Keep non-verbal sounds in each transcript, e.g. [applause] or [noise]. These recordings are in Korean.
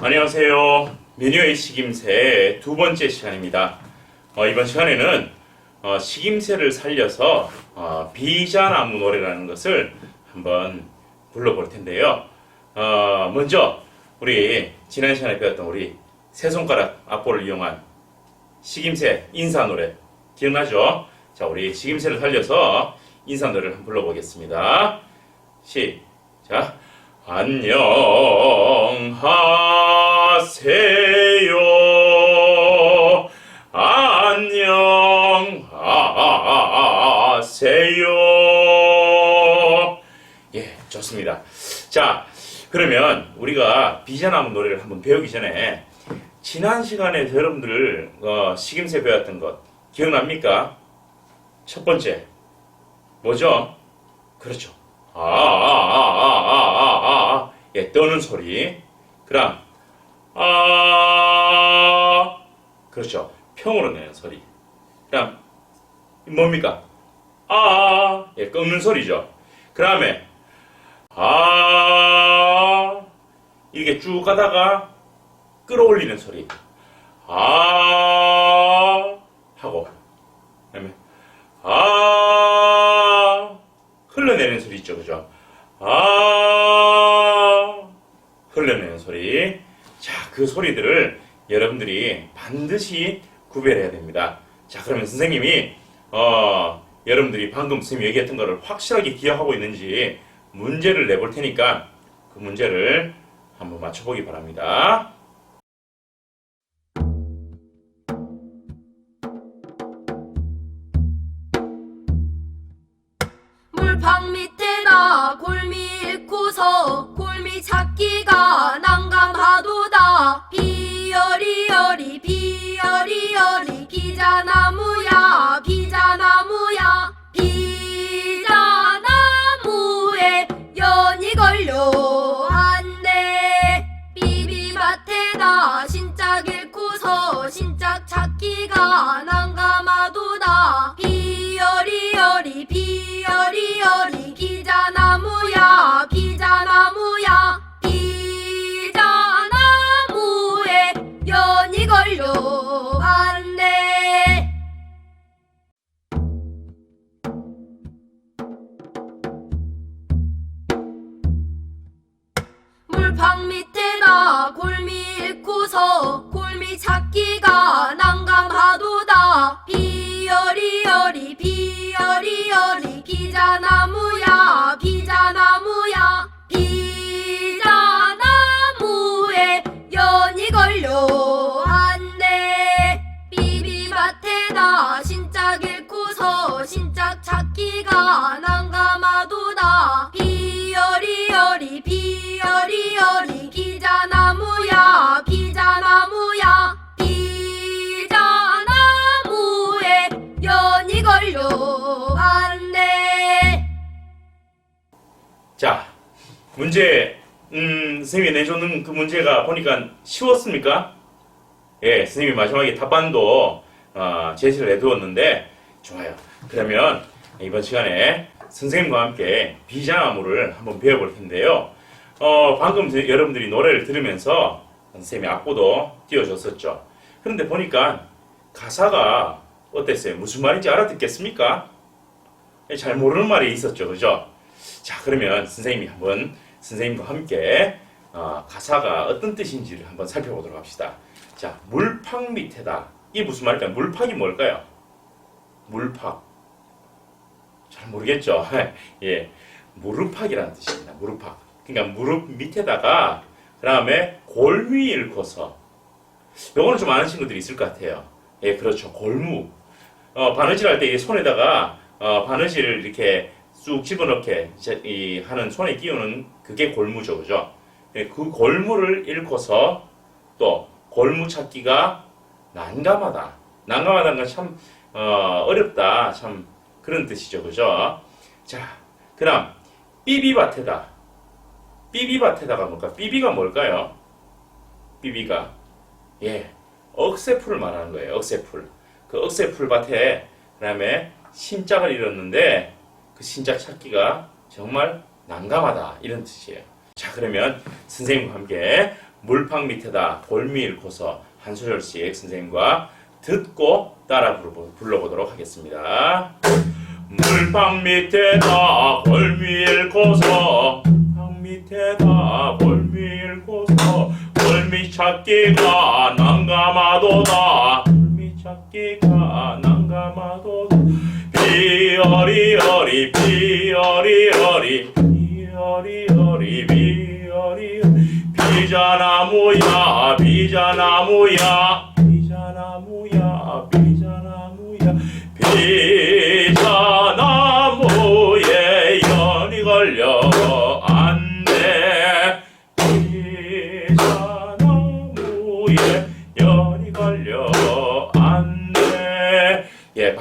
안녕하세요. 메뉴의 식임새 두 번째 시간입니다. 어, 이번 시간에는 어, 식임새를 살려서 어, 비자나무 노래라는 것을 한번 불러볼 텐데요. 어, 먼저 우리 지난 시간에 배웠던 우리 세 손가락 앞볼을 이용한 식임새 인사 노래 기억나죠? 자, 우리 식임새를 살려서 인사 노래를 한번 불러보겠습니다. 시작. 안녕하 세요. 안녕 하세요. 예, 좋습니다. 자, 그러면 우리가 비자나무 노래를 한번 배우기 전에 지난 시간에 여러분들 어, 식임새 배웠던 것 기억납니까? 첫 번째 뭐죠? 그렇죠. 아, 아, 아, 아, 아, 아, 아, 예, 떠는 소리. 그다음, 아, 그렇죠. 평으로 내는 소리. 그다음, 뭡니까? 아, 예, 꺾는 소리죠. 그 다음에, 아, 이게 쭉 가다가 끌어올리는 소리. 아, 하고, 그 다음에, 아, 흘러내는 소리 있죠, 그죠? 아, 흘러내는 소리. 자, 그 소리들을 여러분들이 반드시 구별해야 됩니다. 자, 그러면 선생님이, 어, 여러분들이 방금 선생님이 얘기했던 거를 확실하게 기억하고 있는지 문제를 내볼 테니까 그 문제를 한번 맞춰보기 바랍니다. 비자나무야 비자나무에 연이 걸려 안돼 비비밭에다 신짝 잃고서 신짝 찾기가 난 잃고서 골미 찾기가 난감하도다. 비여리여리 비여리여리 기자나무야 기자나무야 기자나무에 연이 걸려 안돼 비비밭에다 신짝 잃고서 신짝 찾기가 난 문제, 음, 선생님이 내주는 그 문제가 보니까 쉬웠습니까? 예, 선생님이 마지막에 답안도 어, 제시를 해두었는데, 좋아요. 그러면 이번 시간에 선생님과 함께 비자나무를 한번 배워볼 텐데요. 어, 방금 제- 여러분들이 노래를 들으면서 선생님이 악보도 띄워줬었죠. 그런데 보니까 가사가 어땠어요? 무슨 말인지 알아듣겠습니까? 예, 잘 모르는 말이 있었죠. 그죠? 자, 그러면 선생님이 한번 선생님과 함께 어, 가사가 어떤 뜻인지를 한번 살펴보도록 합시다. 자, 물팍 밑에다. 이게 무슨 말일까요? 물팍이 뭘까요? 물팍. 잘 모르겠죠? [laughs] 예. 무릎팍이라는 뜻입니다. 무릎팍. 그러니까 무릎 밑에다가 그 다음에 골미 일고서 요거는 좀 아는 친구들이 있을 것 같아요. 예, 그렇죠. 골무. 어, 바느질 할때 손에다가 어, 바느질을 이렇게 쑥 집어넣게 이 하는 손에 끼우는 그게 골무죠, 그죠? 예, 그 골무를 잃고서 또 골무 찾기가 난감하다. 난감하다는 건 참 어, 어렵다. 참 그런 뜻이죠, 그죠? 자, 그다음 삐비밭에다. 삐비밭에다가 뭘까? 삐비가 뭘까요? 삐비가 예, 억새풀을 말하는 거예요. 억새풀. 그 억새풀 밭에 그다음에 신짝을 잃었는데 그 신짝 찾기가 정말 난감하다 이런 뜻이에요. 자 그러면 선생님과 함께 물방 밑에다 골미 잃고서 한 소절씩 선생님과 듣고 따라 불러보도록 하겠습니다. 물방 밑에다 골미 잃고서 방 밑에다 골미 잃고서 골미 찾기가 난감하도다 골미 찾기가 난감하도다 비어리어리 비어리어리 비어리어리 비어리. 비자나무야 비자나무야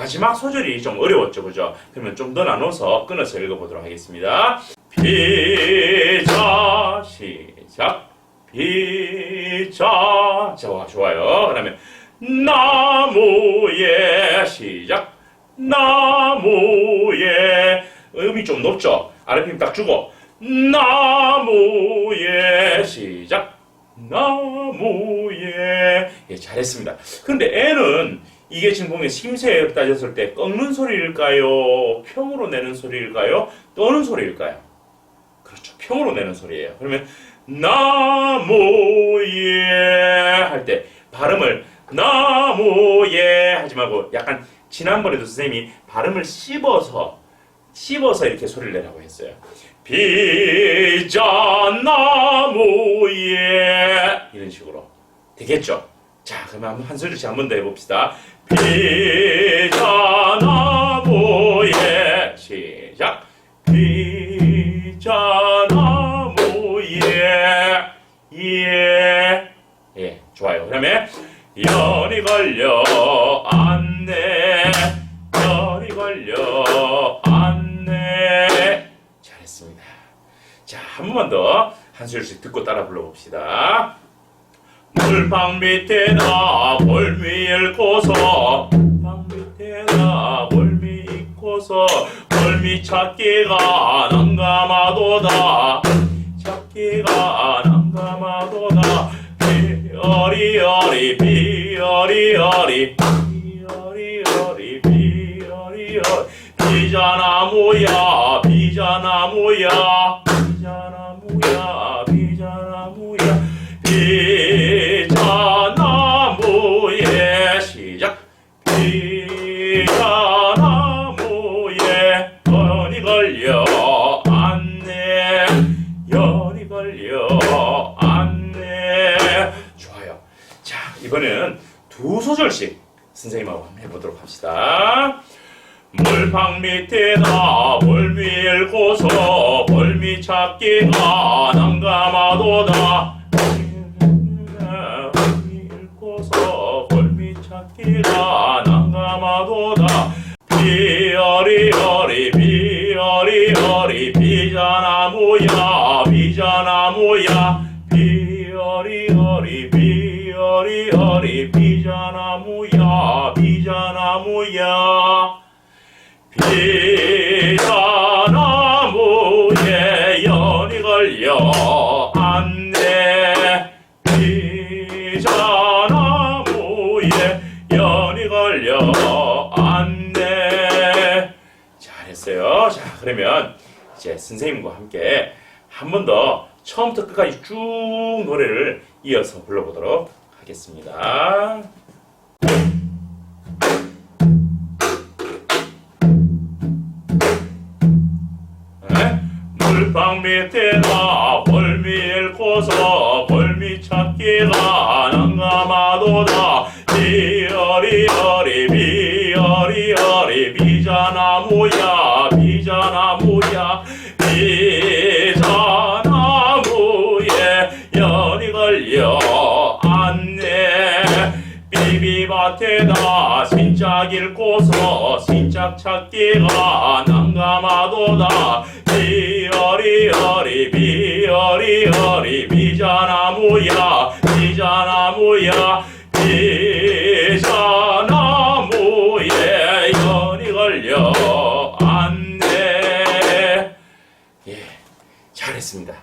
마지막 소절이 좀 어려웠죠. 그죠? 그러면 좀 더 나눠서 끊어서 읽어보도록 하겠습니다. 비자 시작. 비자. 자 좋아요. 그다음에 나무에 시작. 나무에 음이 좀 높죠? 아랫힘 딱 주고 나무에 시작. 나무에 예 잘했습니다. 근데 애는 이게 지금 보면 심세에 따졌을 때 꺾는 소리일까요? 평으로 내는 소리일까요? 떠는 소리일까요? 그렇죠. 평으로 내는 소리예요. 그러면 나무에 할때 발음을 나무에 하지 말고 약간 지난번에도 선생님이 발음을 씹어서 씹어서 이렇게 소리를 내라고 했어요. 비자나무에 이런 식으로. 되겠죠? 자, 그러면 한번 한 소절씩 한번 더 해봅시다. 비자나무에 시작. 비자나무에 예. 예, 좋아요. 그 다음에 열이 걸려 안내 열이 걸려 안내 잘했습니다. 자, 한 번만 더 한 소절씩 듣고 따라 불러봅시다. 물방 밑에다 볼미 잃고서. 방 밑에다 볼미 잃고서. 볼미 찾기가 난감하도다. 찾기가 난감하도다. 비어리어리 비어리어리. 비어리어리 비어리어리. 비자나무야 비자나무야 비자나무에 연이 걸려 안내 연이 걸려 이번에는 두 소절씩 선생님하고 해보도록 합시다. 물방 밑에다 볼미 잃고서 볼미 찾기가 난감하도다 비자나무에 연이 걸려 안내 비자나무에 연이 걸려 자 그러면 이제 선생님과 함께 한 번 더 처음부터 끝까지 쭉 노래를 이어서 불러보도록 하겠습니다. 물방 밑에다 볼미 잃고서 볼미 찾기가 난감하도다. 비어리어리 비어리어리. 비자나무야 비자나무야. 비자나무에 연이 걸려 안내 비비밭에다 신짝 읽고서 신짝 찾기가 난감하도다 비어리 어리 비어리 어리 비자나무야 비자나무야 비자나무에 연이 걸려 안내 예 잘했습니다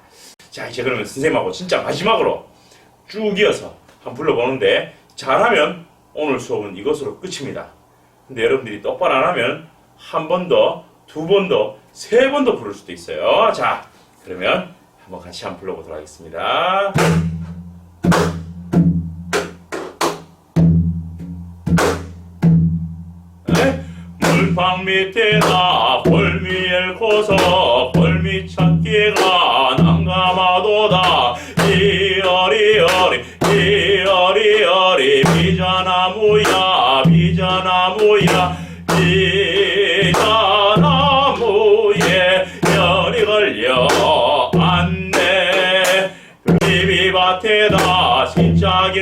자 이제 그러면 선생님하고 진짜 마지막으로 쭉 이어서 한번 불러보는데 잘하면 오늘 수업은 이것으로 끝입니다. 근데 여러분들이 똑바로 안 하면 한 번 더, 두 번 더, 세 번 더 부를 수도 있어요. 자, 그러면 한번 같이 한번 불러보도록 하겠습니다. 에? 물방 밑에다 벌미를 고서 벌미 찾기가 난감하도다 이어리어리 이어리어리 비자나무야 비자나무야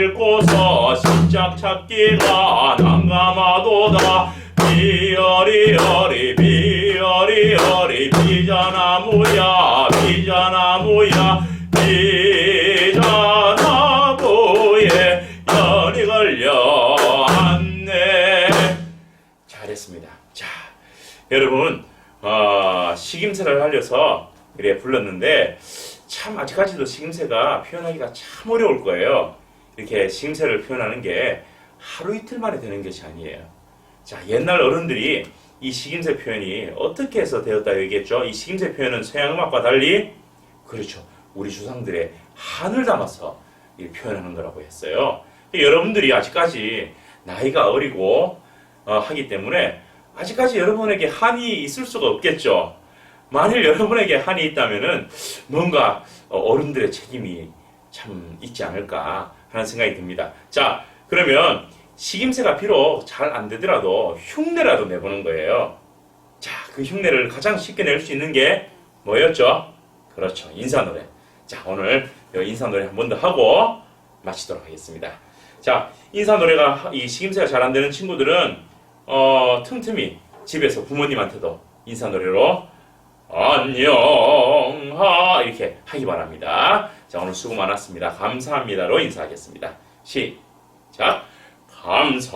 읽고서 신짝 찾기가 난감하도다 비어리어리 비어리어리 비자나무야 비자나무야 비자나무에 열이 걸려 앉네 잘했습니다. 자, 여러분, 어, 식임새를 살려서 이래 불렀는데 참 아직까지도 식임새가 표현하기가 참 어려울 거예요. 이렇게 식임새를 표현하는 게 하루 이틀 만에 되는 것이 아니에요. 자, 옛날 어른들이 이 식임새 표현이 어떻게 해서 되었다 얘기했죠? 이 식임새 표현은 서양 음악과 달리 그렇죠. 우리 조상들의 한을 담아서 이 표현하는 거라고 했어요. 여러분들이 아직까지 나이가 어리고 어, 하기 때문에 아직까지 여러분에게 한이 있을 수가 없겠죠. 만일 여러분에게 한이 있다면은 뭔가 어, 어른들의 책임이 참 있지 않을까 하는 생각이 듭니다. 자, 그러면 식임새가 비록 잘 안 되더라도 흉내라도 내보는 거예요. 자, 그 흉내를 가장 쉽게 낼 수 있는 게 뭐였죠? 그렇죠. 인사 노래. 자, 오늘 이 인사 노래 한 번 더 하고 마치도록 하겠습니다. 자, 인사 노래가 이 식임새가 잘 안 되는 친구들은 어, 틈틈이 집에서 부모님한테도 인사 노래로 안녕 하 이렇게 하기 바랍니다. 자, 오늘 수고 많았습니다. 감사합니다로 인사하겠습니다. 시작. 감사합니다.